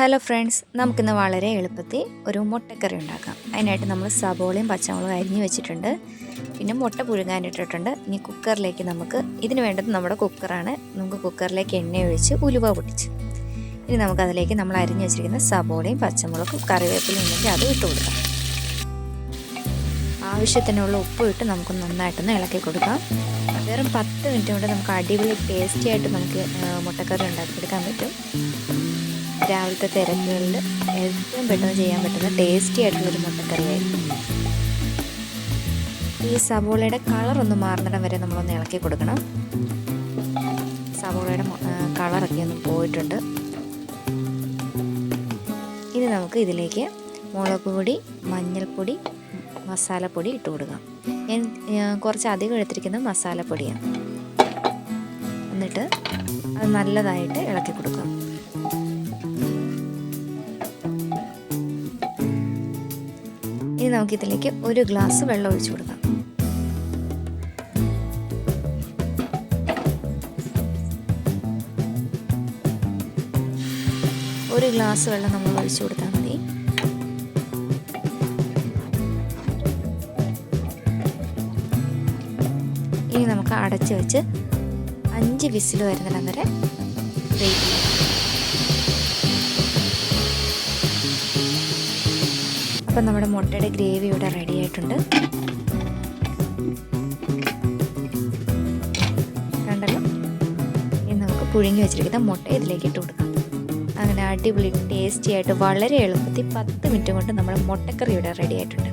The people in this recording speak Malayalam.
ഹലോ ഫ്രണ്ട്സ് നമുക്കിന്ന് വളരെ എളുപ്പത്തിൽ ഒരു മുട്ടക്കറി ഉണ്ടാക്കാം. അതിനായിട്ട് നമ്മൾ സബോളയും പച്ചമുളകും അരിഞ്ഞു വെച്ചിട്ടുണ്ട്. പിന്നെ മുട്ട പുഴുങ്ങാനിട്ടിട്ടുണ്ട് ഇനി കുക്കറിലേക്ക് നമുക്ക് ഇതിന് വേണ്ടത് നമ്മുടെ കുക്കറാണ്. നമുക്ക് കുക്കറിലേക്ക് എണ്ണ ഒഴിച്ച് ഉലുവ പൊട്ടിച്ച്. ഇനി നമുക്കതിലേക്ക് നമ്മൾ അരിഞ്ഞു വെച്ചിരിക്കുന്ന സബോളയും പച്ചമുളകും കറിവേപ്പിലും ഉണ്ടെങ്കിൽ അത് ഇട്ട് കൊടുക്കാം. ആവശ്യത്തിനുള്ള ഉപ്പ് ഇട്ട് നമുക്ക് നന്നായിട്ടൊന്ന് ഇളക്കി കൊടുക്കാം. വെറും പത്ത് മിനിറ്റ് കൊണ്ട് നമുക്ക് അടിപൊളി ടേസ്റ്റി ആയിട്ട് നമുക്ക് മുട്ടക്കറി ഉണ്ടാക്കിയെടുക്കാൻ പറ്റും. രാവിലത്തെ തിരക്കുകളിൽ ഏറ്റവും പെട്ടെന്ന് ചെയ്യാൻ പറ്റുന്ന ടേസ്റ്റി ആയിട്ടുള്ളൊരു മുട്ടക്കറിയായിരിക്കും ഈ സവോളയുടെ കളറൊന്ന് മാറുന്നിടം വരെ നമ്മളൊന്ന് ഇളക്കി കൊടുക്കണം. സവോളയുടെ കളറൊക്കെ ഒന്ന് പോയിട്ടുണ്ട്. ഇനി നമുക്ക് ഇതിലേക്ക് മുളക് പൊടി മഞ്ഞൾപ്പൊടി മസാലപ്പൊടി ഇട്ട് കൊടുക്കാം. കുറച്ച് അധികം എടുത്തിരിക്കുന്നത് മസാലപ്പൊടിയാണ്. എന്നിട്ട് അത് നല്ലതായിട്ട് ഇളക്കി കൊടുക്കാം. ഇനി നമുക്കിതിലേക്ക് ഒരു ഗ്ലാസ് വെള്ളം ഒഴിച്ചു കൊടുക്കാം. ഒരു ഗ്ലാസ് വെള്ളം നമ്മൾ ഒഴിച്ചു കൊടുത്താൽ മതി. ഇനി നമുക്ക് അടച്ച് വെച്ച് അഞ്ച് വിസിൽ വരുന്നിടം വരെ വെയിറ്റ് ചെയ്യാം. അപ്പം നമ്മുടെ മുട്ടയുടെ ഗ്രേവി ഇവിടെ റെഡി ആയിട്ടുണ്ട്. കണ്ടല്ലോ? ഇനി നമുക്ക് പുഴുങ്ങി വെച്ചിരിക്കുന്ന മുട്ട ഇതിലേക്ക് ഇട്ട് കൊടുക്കാം. അങ്ങനെ അടിപൊളി ടേസ്റ്റി ആയിട്ട് വളരെ എളുപ്പത്തിൽ പത്ത് മിനിറ്റ് കൊണ്ട് നമ്മുടെ മുട്ടക്കറി ഇവിടെ റെഡി ആയിട്ടുണ്ട്.